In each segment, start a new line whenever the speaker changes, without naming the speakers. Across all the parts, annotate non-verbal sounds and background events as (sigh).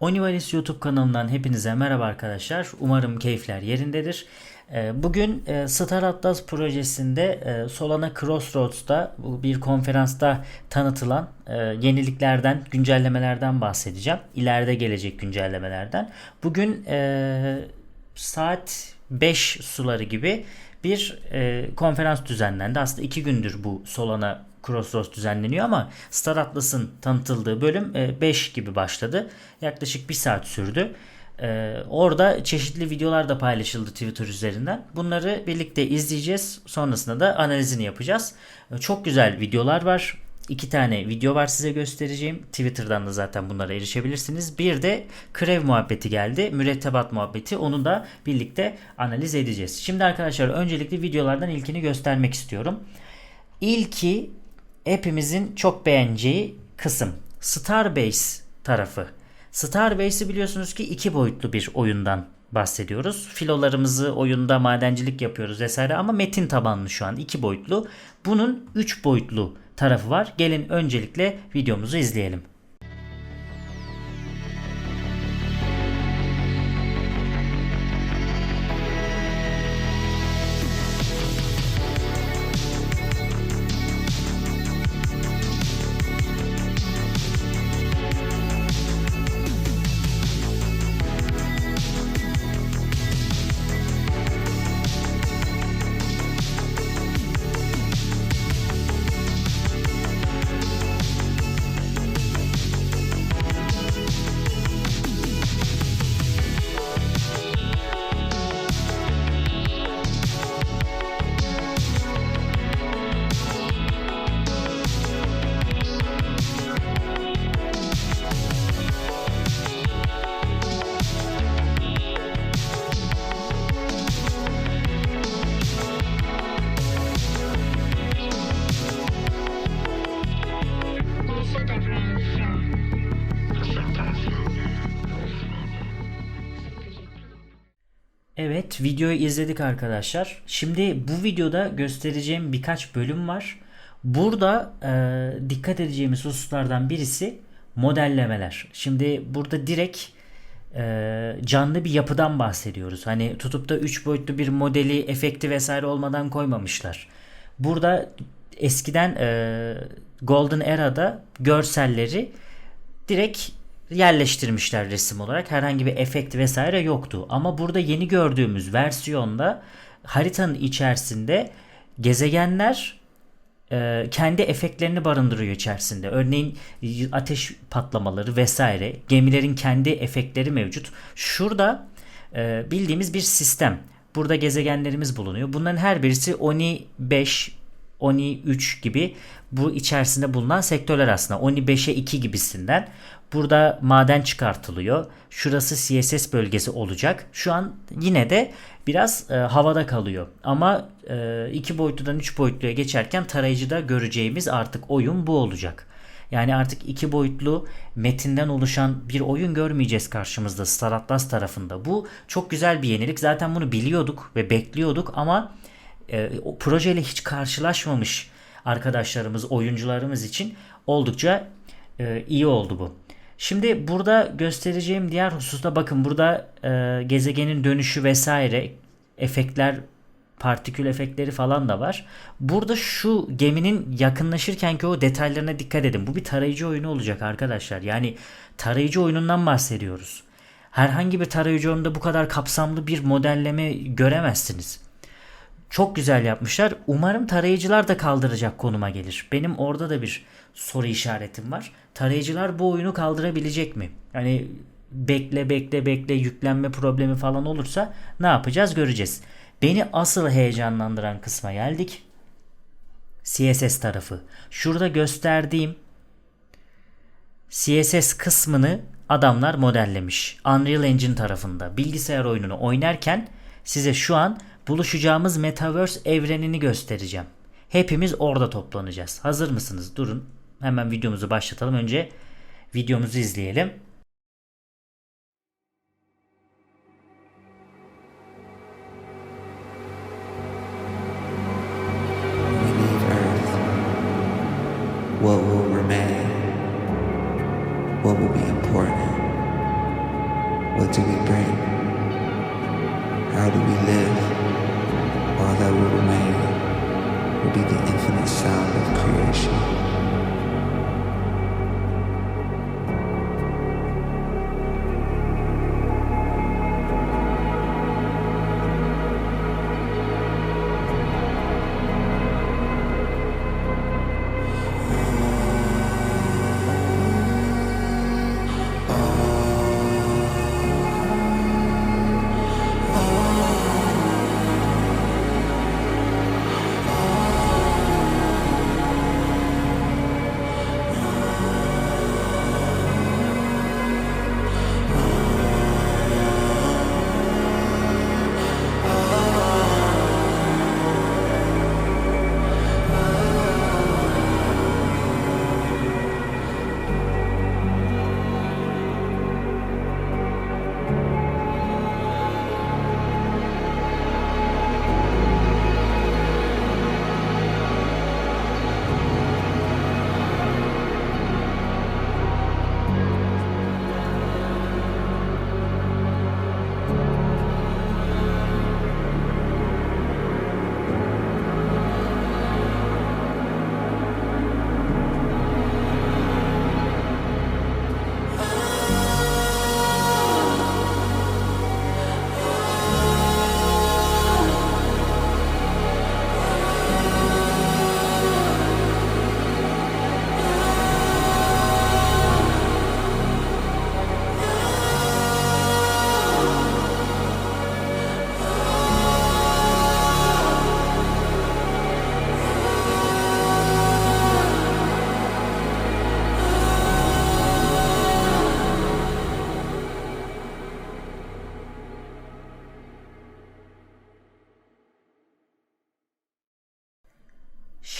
Onivalis YouTube kanalından hepinize merhaba arkadaşlar. Umarım keyifler yerindedir. Ee, Bugün e, Star Atlas projesinde e, Solana Crossroads'ta bir konferansta tanıtılan e, yeniliklerden, güncellemelerden bahsedeceğim. İleride gelecek güncellemelerden. Bugün saat 5 suları gibi bir konferans düzenlendi. Aslında iki gündür bu Solana Crossroads düzenleniyor ama Star Atlas'ın tanıtıldığı bölüm 5 gibi başladı. Yaklaşık bir saat sürdü. E, orada çeşitli videolar da paylaşıldı Twitter üzerinden. Bunları birlikte izleyeceğiz. Sonrasında da analizini yapacağız. E, çok güzel videolar var. İki tane video var size göstereceğim. Twitter'dan da zaten bunlara erişebilirsiniz. Bir de krev muhabbeti geldi. Mürettebat muhabbeti. Onu da birlikte analiz edeceğiz. Şimdi arkadaşlar öncelikle videolardan ilkini göstermek istiyorum. İlki hepimizin çok beğeneceği kısım. Starbase tarafı. Starbase'i biliyorsunuz ki iki boyutlu bir oyundan bahsediyoruz. Filolarımızı oyunda madencilik yapıyoruz vesaire ama metin tabanlı şu an iki boyutlu. Bunun üç boyutlu tarafı var. Gelin öncelikle videomuzu izleyelim. Evet videoyu izledik arkadaşlar. Şimdi bu videoda göstereceğim birkaç bölüm var. Burada e, dikkat edeceğimiz hususlardan birisi modellemeler. Şimdi burada direkt e, canlı bir yapıdan bahsediyoruz. Hani tutup da 3 boyutlu bir modeli, efekti vesaire olmadan koymamışlar. Burada eskiden e, Golden Era'da görselleri direkt yerleştirmişler resim olarak. Herhangi bir efekt vesaire yoktu. Ama burada yeni gördüğümüz versiyonda haritanın içerisinde gezegenler e, kendi efektlerini barındırıyor içerisinde. Örneğin ateş patlamaları vesaire. Gemilerin kendi efektleri mevcut. Şurada e, bildiğimiz bir sistem. Burada gezegenlerimiz bulunuyor. Bunların her birisi Oni 5, Oni 3 gibi bu içerisinde bulunan sektörler aslında. Oni 5'e 2 gibisinden. Burada maden çıkartılıyor. Şurası CSS bölgesi olacak. Şu an yine de biraz e, havada kalıyor. Ama e, iki boyutludan üç boyutluya geçerken tarayıcıda göreceğimiz artık oyun bu olacak. Yani artık iki boyutlu metinden oluşan bir oyun görmeyeceğiz karşımızda Star Atlas tarafında. Bu çok güzel bir yenilik. Zaten bunu biliyorduk ve bekliyorduk ama e, o projeyle hiç karşılaşmamış arkadaşlarımız, oyuncularımız için oldukça e, iyi oldu bu. Şimdi burada göstereceğim diğer hususta bakın burada e, gezegenin dönüşü vesaire efektler partikül efektleri falan da var. Burada şu geminin yakınlaşırken ki o detaylarına dikkat edin. Bu bir tarayıcı oyunu olacak arkadaşlar. Yani tarayıcı oyunundan bahsediyoruz. Herhangi bir tarayıcı oyununda bu kadar kapsamlı bir modelleme göremezsiniz. Çok güzel yapmışlar. Umarım tarayıcılar da kaldıracak konuma gelir. Benim orada da bir soru işaretim var. Tarayıcılar bu oyunu kaldırabilecek mi? Yani bekle bekle bekle yüklenme problemi falan olursa ne yapacağız göreceğiz. Beni asıl heyecanlandıran kısma geldik. CSS tarafı. Şurada gösterdiğim CSS kısmını adamlar modellemiş. Unreal Engine tarafında bilgisayar oyununu oynarken size şu an buluşacağımız Metaverse evrenini göstereceğim. Hepimiz orada toplanacağız. Hazır mısınız? Durun. Hemen videomuzu başlatalım. Önce videomuzu izleyelim.
what will remain? What will be important? What do we bring? How do we live? All that will remain will be the infinite sound of creation.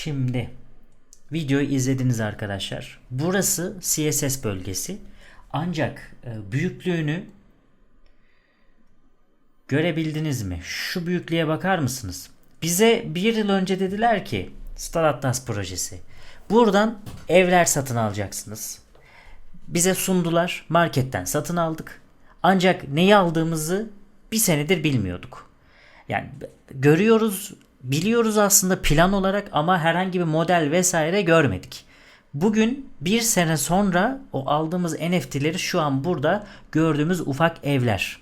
Şimdi videoyu izlediniz arkadaşlar. Burası CSS bölgesi. Ancak e, büyüklüğünü görebildiniz mi? Şu büyüklüğe bakar mısınız? Bize bir yıl önce dediler ki Star Atlas projesi. Buradan evler satın alacaksınız. Bize sundular. Marketten satın aldık. Ancak neyi aldığımızı bir senedir bilmiyorduk. Yani görüyoruz, biliyoruz aslında plan olarak ama herhangi bir model vesaire görmedik. Bugün bir sene sonra o aldığımız NFT'leri şu an burada gördüğümüz ufak evler.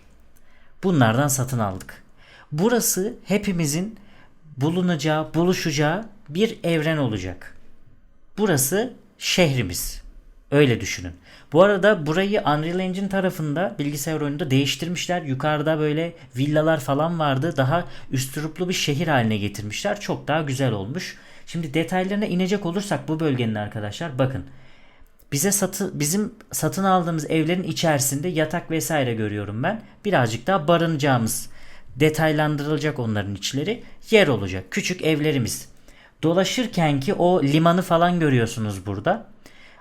Bunlardan satın aldık. Burası hepimizin bulunacağı, buluşacağı bir evren olacak. Burası şehrimiz. Öyle düşünün. Bu arada burayı Unreal Engine tarafında bilgisayar oyununda değiştirmişler. Yukarıda böyle villalar falan vardı. Daha üstüruplu bir şehir haline getirmişler. Çok daha güzel olmuş. Şimdi detaylarına inecek olursak bu bölgenin arkadaşlar bakın. Bize satı, bizim satın aldığımız evlerin içerisinde yatak vesaire görüyorum ben. Birazcık daha barınacağımız, detaylandırılacak onların içleri yer olacak. Küçük evlerimiz. Dolaşırken ki o limanı falan görüyorsunuz burada.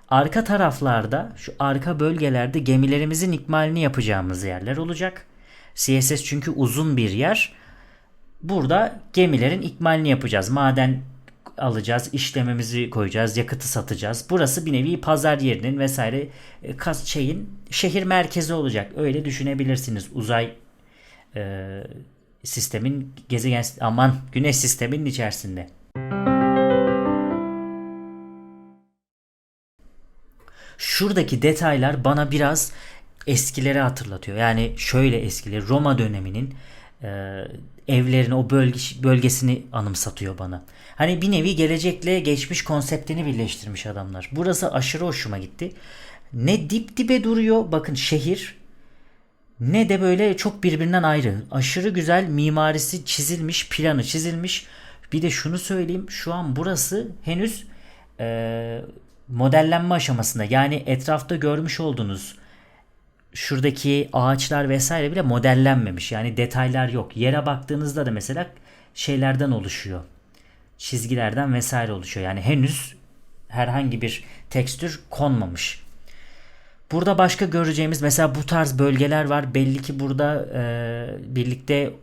Arka taraflarda şu arka bölgelerde gemilerimizin ikmalini yapacağımız yerler olacak. CSS çünkü uzun bir yer. Burada gemilerin ikmalini yapacağız. Maden alacağız, işlememizi koyacağız, yakıtı satacağız. Burası bir nevi pazar yerinin vesaire e, kas şeyin şehir merkezi olacak. Öyle düşünebilirsiniz. Uzay e, sistemin gezegen aman güneş sisteminin içerisinde. Şuradaki detaylar bana biraz eskileri hatırlatıyor. Yani şöyle eskileri Roma döneminin e, evlerini o bölge, bölgesini anımsatıyor bana. Hani bir nevi gelecekle geçmiş konseptini birleştirmiş adamlar. Burası aşırı hoşuma gitti. Ne dip dibe duruyor bakın şehir ne de böyle çok birbirinden ayrı. Aşırı güzel mimarisi çizilmiş, planı çizilmiş. Bir de şunu söyleyeyim. Şu an burası henüz e, modellenme aşamasında. Yani etrafta görmüş olduğunuz şuradaki ağaçlar vesaire bile modellenmemiş. Yani detaylar yok. Yere baktığınızda da mesela şeylerden oluşuyor. Çizgilerden vesaire oluşuyor. Yani henüz herhangi bir tekstür konmamış. Burada başka göreceğimiz mesela bu tarz bölgeler var. Belli ki burada e, birlikte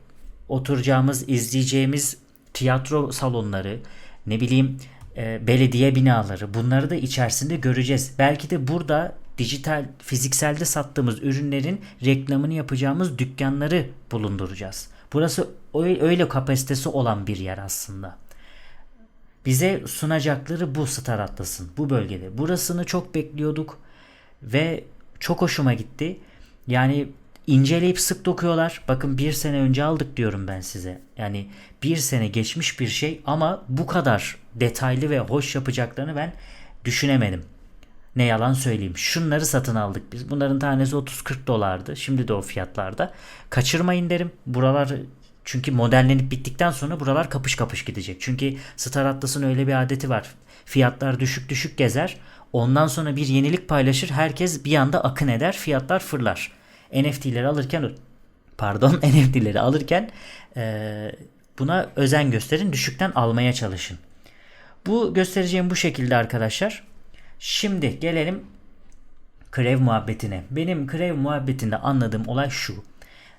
oturacağımız, izleyeceğimiz tiyatro salonları, ne bileyim e, belediye binaları bunları da içerisinde göreceğiz. Belki de burada dijital fizikselde sattığımız ürünlerin reklamını yapacağımız dükkanları bulunduracağız. Burası öyle kapasitesi olan bir yer aslında. Bize sunacakları bu Star Atlas'ın bu bölgede. Burasını çok bekliyorduk ve çok hoşuma gitti. Yani inceleyip sık dokuyorlar. Bakın bir sene önce aldık diyorum ben size. Yani bir sene geçmiş bir şey ama bu kadar detaylı ve hoş yapacaklarını ben düşünemedim. Ne yalan söyleyeyim. Şunları satın aldık biz. Bunların tanesi 30-40 dolardı. Şimdi de o fiyatlarda. Kaçırmayın derim. Buralar çünkü modellenip bittikten sonra buralar kapış kapış gidecek. Çünkü Star Atlas'ın öyle bir adeti var. Fiyatlar düşük düşük gezer. Ondan sonra bir yenilik paylaşır. Herkes bir anda akın eder. Fiyatlar fırlar. NFT'leri alırken pardon (laughs) NFT'leri alırken e, buna özen gösterin. Düşükten almaya çalışın. Bu göstereceğim bu şekilde arkadaşlar. Şimdi gelelim Krev muhabbetine. Benim Krev muhabbetinde anladığım olay şu.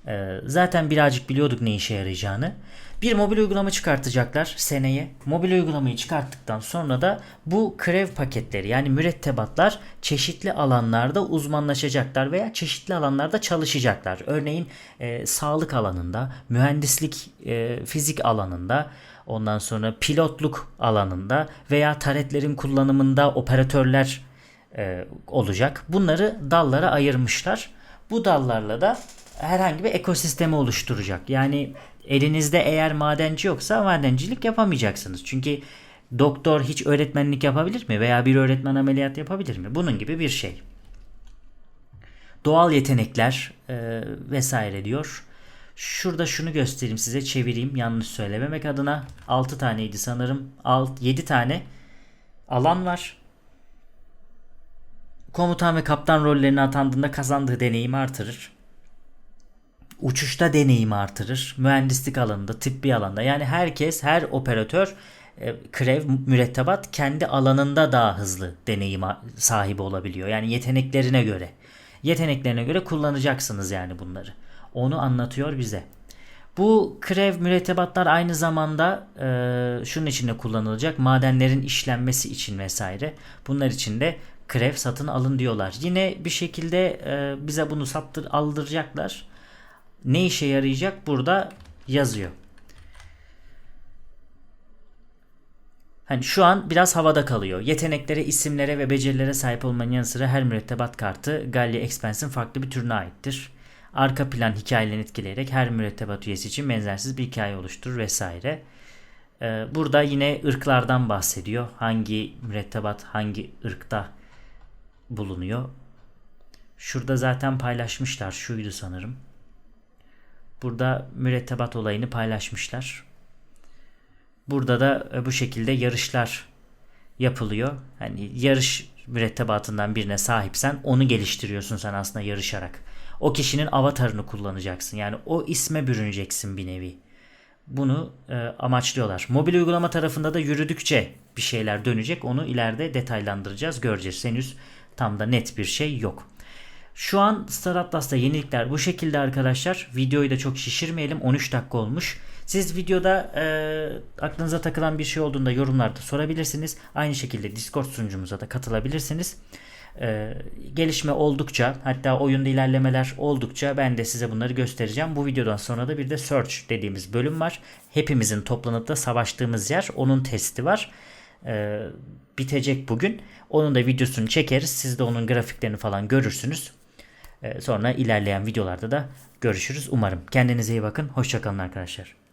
Ee, zaten birazcık biliyorduk ne işe yarayacağını. Bir mobil uygulama çıkartacaklar seneye. Mobil uygulamayı çıkarttıktan sonra da bu krev paketleri yani mürettebatlar çeşitli alanlarda uzmanlaşacaklar veya çeşitli alanlarda çalışacaklar. Örneğin e, sağlık alanında, mühendislik, e, fizik alanında, ondan sonra pilotluk alanında veya taretlerin kullanımında operatörler e, olacak. Bunları dallara ayırmışlar. Bu dallarla da herhangi bir ekosistemi oluşturacak. Yani elinizde eğer madenci yoksa madencilik yapamayacaksınız. Çünkü doktor hiç öğretmenlik yapabilir mi? Veya bir öğretmen ameliyat yapabilir mi? Bunun gibi bir şey. Doğal yetenekler e, vesaire diyor. Şurada şunu göstereyim size çevireyim yanlış söylememek adına. 6 taneydi sanırım. 6, 7 tane alan var. Komutan ve kaptan rollerine atandığında kazandığı deneyimi artırır uçuşta deneyimi artırır. Mühendislik alanında, tıbbi alanda. Yani herkes, her operatör e, krev, mürettebat kendi alanında daha hızlı deneyim sahibi olabiliyor. Yani yeteneklerine göre. Yeteneklerine göre kullanacaksınız yani bunları. Onu anlatıyor bize. Bu krev mürettebatlar aynı zamanda e, şunun için de kullanılacak. Madenlerin işlenmesi için vesaire. Bunlar için de krev satın alın diyorlar. Yine bir şekilde e, bize bunu sattır aldıracaklar ne işe yarayacak burada yazıyor. Hani şu an biraz havada kalıyor. Yeteneklere, isimlere ve becerilere sahip olmanın yanı sıra her mürettebat kartı Gallia Expense'in farklı bir türüne aittir. Arka plan hikayelerini etkileyerek her mürettebat üyesi için benzersiz bir hikaye oluşturur vesaire. Ee, burada yine ırklardan bahsediyor. Hangi mürettebat hangi ırkta bulunuyor. Şurada zaten paylaşmışlar. Şuydu sanırım. Burada mürettebat olayını paylaşmışlar. Burada da e, bu şekilde yarışlar yapılıyor. Hani yarış mürettebatından birine sahipsen onu geliştiriyorsun sen aslında yarışarak. O kişinin avatarını kullanacaksın. Yani o isme bürüneceksin bir nevi. Bunu e, amaçlıyorlar. Mobil uygulama tarafında da yürüdükçe bir şeyler dönecek. Onu ileride detaylandıracağız, göreceğiz. Henüz tam da net bir şey yok. Şu an Star Atlas'ta yenilikler bu şekilde arkadaşlar. Videoyu da çok şişirmeyelim. 13 dakika olmuş. Siz videoda e, aklınıza takılan bir şey olduğunda yorumlarda sorabilirsiniz. Aynı şekilde Discord sunucumuza da katılabilirsiniz. E, gelişme oldukça hatta oyunda ilerlemeler oldukça ben de size bunları göstereceğim. Bu videodan sonra da bir de Search dediğimiz bölüm var. Hepimizin toplanıp da savaştığımız yer. Onun testi var. E, bitecek bugün. Onun da videosunu çekeriz. Siz de onun grafiklerini falan görürsünüz. Sonra ilerleyen videolarda da görüşürüz umarım. Kendinize iyi bakın. Hoşçakalın arkadaşlar.